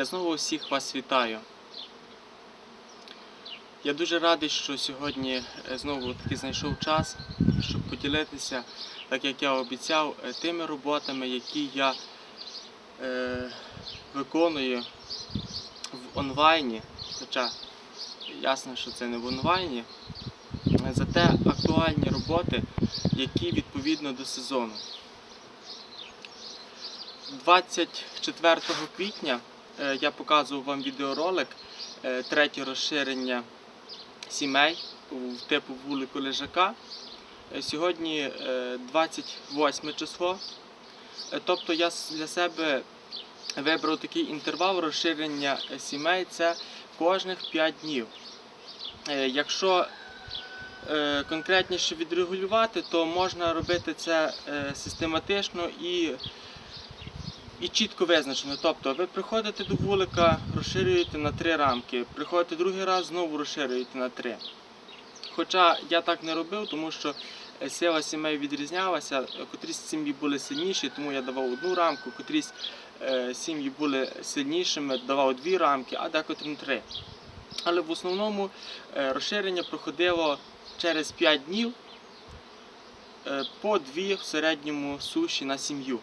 Я знову всіх вас вітаю. Я дуже радий, що сьогодні е, знову таки знайшов час, щоб поділитися, так як я обіцяв, е, тими роботами, які я е, виконую в онлайні. Хоча ясно, що це не в онлайні. Зате актуальні роботи, які відповідно до сезону. 24 квітня я показував вам відеоролик е, третє розширення сімей в типу вулику лежака. Е, Сьогодні е, 28 число. Е, Тобто я для себе вибрав такий інтервал розширення е, сімей це кожних 5 днів. Е, Якщо е, конкретніше відрегулювати, то можна робити це е, систематично і і чітко визначено. Тобто ви приходите до вулика, розширюєте на три рамки, приходите другий раз, знову розширюєте на три. Хоча я так не робив, тому що е, сила сімей відрізнялася, е, котрісь сім'ї були сильніші, тому я давав одну рамку, котрісь е, сім'ї були сильнішими, давав дві рамки, а декотрим три. Але в основному розширення проходило через 5 днів по дві в середньому суші на сім'ю.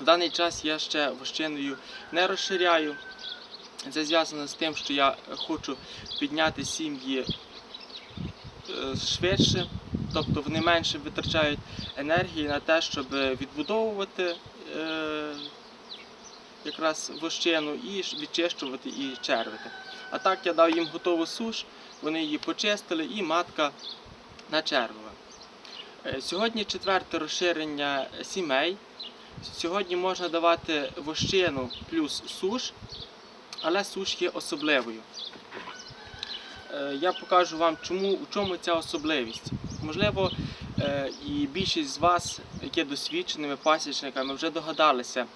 В даний час я ще вощиною не розширяю. Це зв'язано з тим, що я хочу підняти сім'ї е, швидше, тобто вони менше витрачають енергії на те, щоб відбудовувати е, якраз вощину і відчищувати і червити. А так я дав їм готову суш, вони її почистили і матка начервила. Е, Сьогодні четверте розширення сімей. Сьогодні можна давати вощину плюс суш, але суш є особливою. Е, Я покажу вам, чому, у чому ця особливість. Можливо, е, і більшість з вас, які досвідченими пасічниками, вже догадалися, е,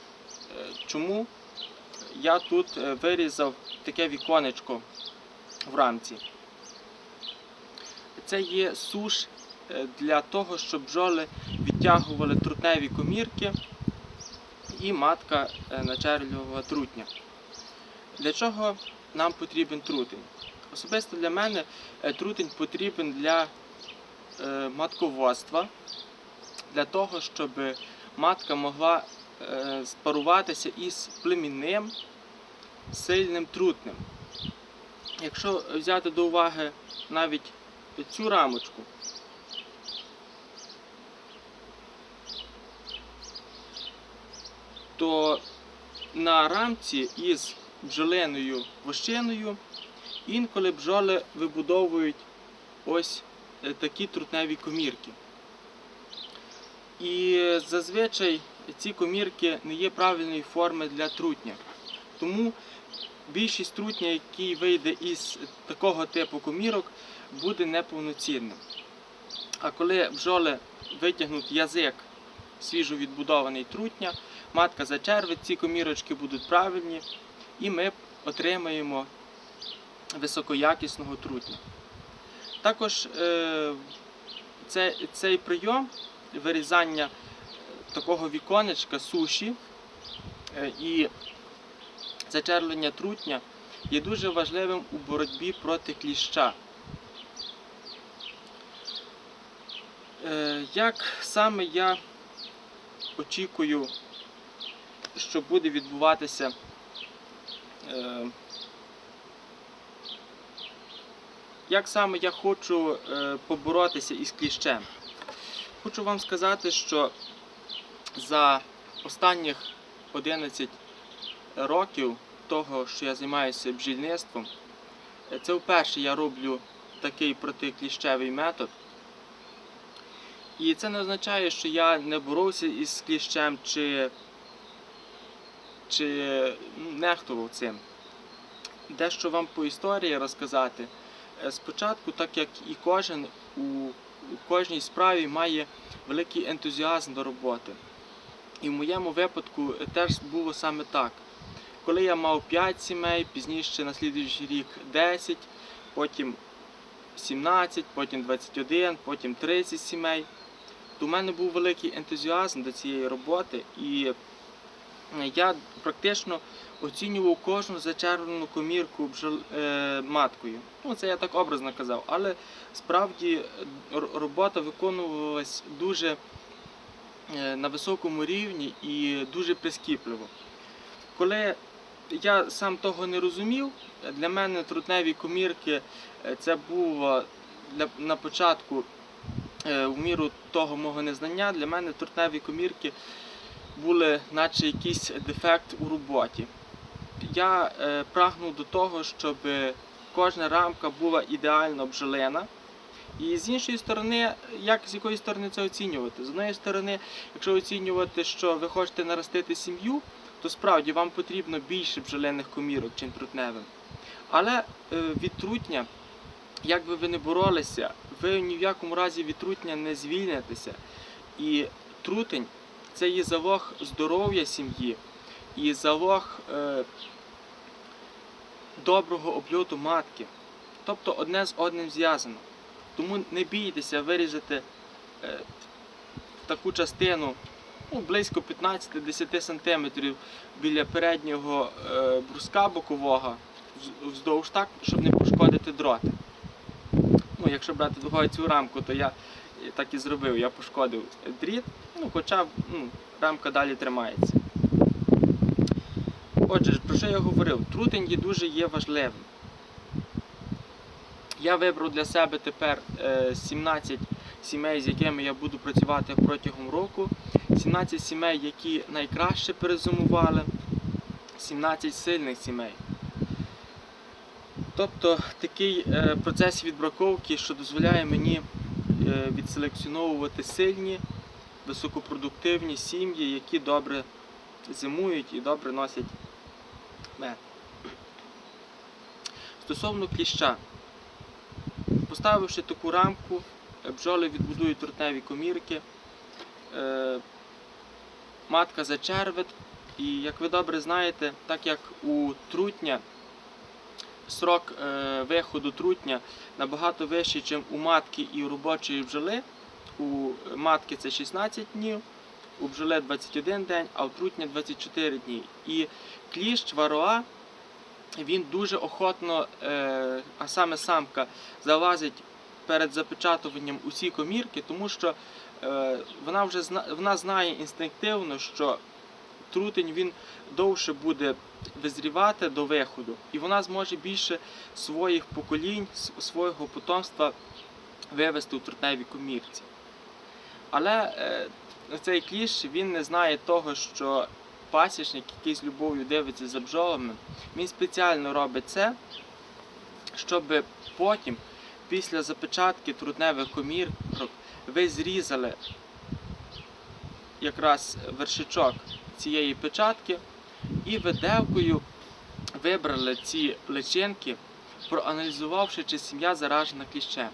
чому я тут вирізав таке віконечко в рамці. Це є суш для того, щоб бджоли відтягували трутневі комірки і матка е, начервлювала трутня. Для чого нам потрібен трутень? Особисто для мене е, трутень потрібен для е, матководства, для того, щоб матка могла спаруватися із племінним сильним трутнем. Якщо взяти до уваги навіть цю рамочку, то на рамці із бджолиною вощиною інколи бджоли вибудовують ось е, такі трутневі комірки. І зазвичай ці комірки не є правильної форми для трутня. Тому більшість трутня, який вийде із такого типу комірок, буде неповноцінним. А коли бджоли витягнуть язик свіжо відбудований трутня, матка зачервить, ці комірочки будуть правильні, і ми отримаємо високоякісного трутня. Також е, цей прийом вирізання такого віконечка суші е, і зачервлення трутня є дуже важливим у боротьбі проти кліща. Е, Як саме я очікую, що буде відбуватися е, як саме я хочу е, поборотися із кліщем? Хочу вам сказати, що за останніх 11 років того, що я займаюся бджільництвом, е, це вперше я роблю такий протикліщевий метод. І це не означає, що я не боровся із кліщем чи, чи ну, нехтував цим. Дещо вам по історії розказати. Е, Спочатку, так як і кожен у, у кожній справі має великий ентузіазм до роботи. І в моєму випадку е, теж було саме так. Коли я мав 5 сімей, пізніше на слідуючий рік 10, потім 17, потім 21, потім 30 сімей, то в мене був великий ентузіазм до цієї роботи і я практично оцінював кожну зачервлену комірку е, маткою. Ну, це я так образно казав, але справді робота виконувалась дуже е, на високому рівні і дуже прискіпливо. Коли я сам того не розумів, для мене трутневі комірки е, це було на початку, в міру того мого незнання, для мене трутневі комірки були наче якийсь дефект у роботі. Я е, прагнув до того, щоб кожна рамка була ідеально бджолина. І з іншої сторони, як з якої сторони це оцінювати? З однієї сторони, якщо оцінювати, що ви хочете наростити сім'ю, то справді вам потрібно більше бджолиних комірок, чим трутневим. Але е, від трутня, як би ви не боролися, ви ні в якому разі від трутня не звільнитеся. І трутень це є залог здоров'я сім'ї і залог е, доброго обльоту матки. Тобто одне з одним зв'язано. Тому не бійтеся вирізати е, таку частину ну, близько 15-10 см біля переднього е, бруска бокового вздовж так, щоб не пошкодити дроти. Ну, якщо брати другою цю рамку, то я так і зробив. Я пошкодив дріт, ну, хоча ну, рамка далі тримається. Отже, про що я говорив? Трутень є дуже є важливим. Я вибрав для себе тепер е, 17 сімей, з якими я буду працювати протягом року. 17 сімей, які найкраще перезимували, 17 сильних сімей. Тобто такий е, процес відбраковки, що дозволяє мені е, відселекціоновувати сильні, високопродуктивні сім'ї, які добре зимують і добре носять мед. Стосовно кліща. Поставивши таку рамку, е, бджоли відбудують трутневі комірки, е, матка зачервить, і як ви добре знаєте, так як у трутня срок е, виходу трутня набагато вищий, ніж у матки і у робочої бджоли. У матки це 16 днів, у бджоли 21 день, а у трутня 24 дні. І кліщ вароа він дуже охотно, е, а саме самка, залазить перед запечатуванням усі комірки, тому що е, вона вже вона знає інстинктивно, що трутень він довше буде визрівати до виходу, і вона зможе більше своїх поколінь, свого потомства вивести у трутневій комірці. Але е, цей кліщ він не знає того, що пасічник, який з любов'ю дивиться за бджолами, він спеціально робить це, щоб потім, після запечатки трутневих комірок, ви зрізали якраз вершичок цієї печатки і виделкою вибрали ці личинки, проаналізувавши, чи сім'я заражена кліщем.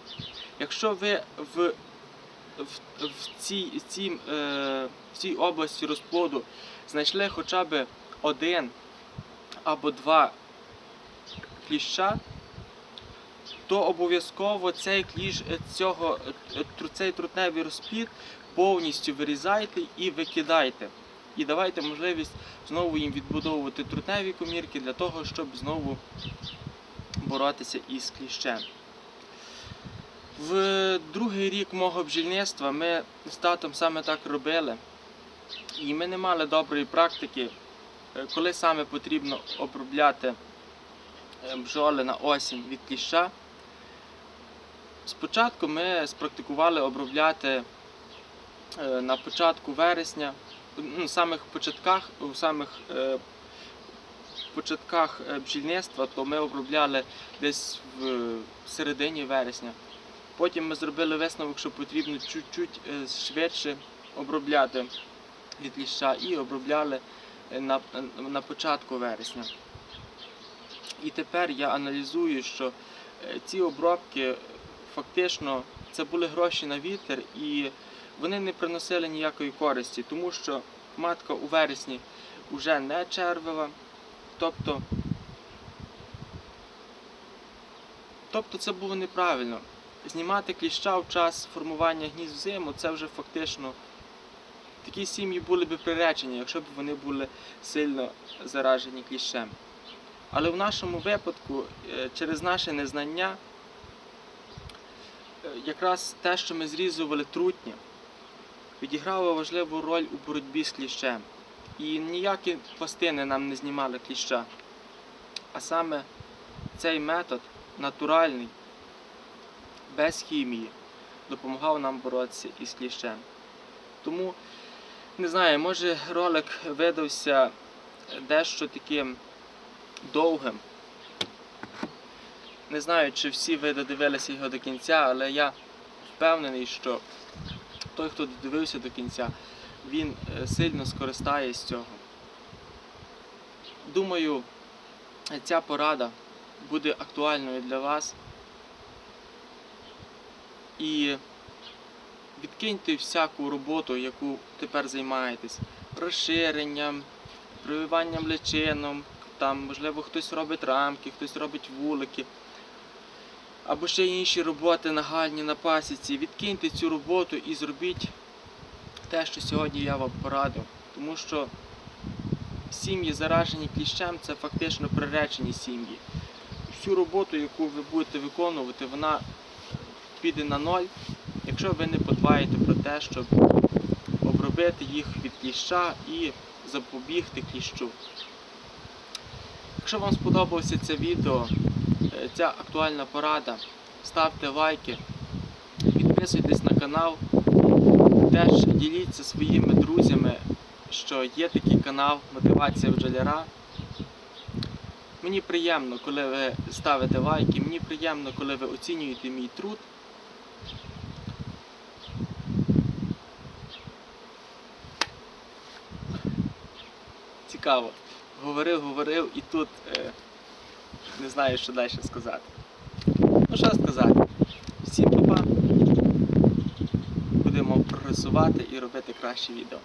Якщо ви в, в, в, цій, цій, е, в цій області розплоду знайшли хоча б один або два кліща, то обов'язково цей кліщ, е, цього, е, цей трутневий розплід повністю вирізайте і викидайте. І давайте можливість знову їм відбудовувати трутневі комірки для того, щоб знову боротися із кліщем. В другий рік мого бджільництва ми з татом саме так робили. І ми не мали доброї практики, е, коли саме потрібно обробляти е, бджоли на осінь від кліща. Спочатку ми спрактикували обробляти е, на початку вересня, ну, самих початках, у самих е, початках е, бджільництва, то ми обробляли десь в середині вересня. Потім ми зробили висновок, що потрібно чуть-чуть е, швидше обробляти від ліща і обробляли е, на, на початку вересня. І тепер я аналізую, що е, ці обробки фактично це були гроші на вітер і вони не приносили ніякої користі, тому що матка у вересні вже не червила. Тобто, тобто це було неправильно. Знімати кліща в час формування гнізд взиму це вже фактично такі сім'ї були б приречені, якщо б вони були сильно заражені кліщем. Але в нашому випадку, е, через наше незнання, е, якраз те, що ми зрізували трутні, відіграло важливу роль у боротьбі з кліщем. І ніякі пластини нам не знімали кліща. А саме цей метод натуральний, без хімії, допомагав нам боротися із кліщем. Тому, не знаю, може ролик видався дещо таким довгим. Не знаю, чи всі ви додивилися його до кінця, але я впевнений, що той, хто додивився до кінця, він е, сильно скористає з цього. Думаю, ця порада буде актуальною для вас. І відкиньте всяку роботу, яку тепер займаєтесь. Розширенням, прививанням личином, там, можливо, хтось робить рамки, хтось робить вулики. Або ще інші роботи нагальні на пасіці. Відкиньте цю роботу і зробіть те, що сьогодні я вам порадив. Тому що сім'ї, заражені кліщем, це фактично приречені сім'ї. Всю роботу, яку ви будете виконувати, вона піде на ноль, якщо ви не подбаєте про те, щоб обробити їх від кліща і запобігти кліщу. Якщо вам сподобалося це відео, ця актуальна порада, ставте лайки, підписуйтесь на канал, теж діліться своїми друзями, що є такий канал Мотивація бджоляра. Мені приємно, коли ви ставите лайки, мені приємно, коли ви оцінюєте мій труд. Цікаво. Говорив, говорив і тут е, не знаю, що далі сказати. Ну що сказати? Всім па-па. Будемо прогресувати і робити кращі відео.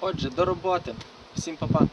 Отже, до роботи. Всім па-па.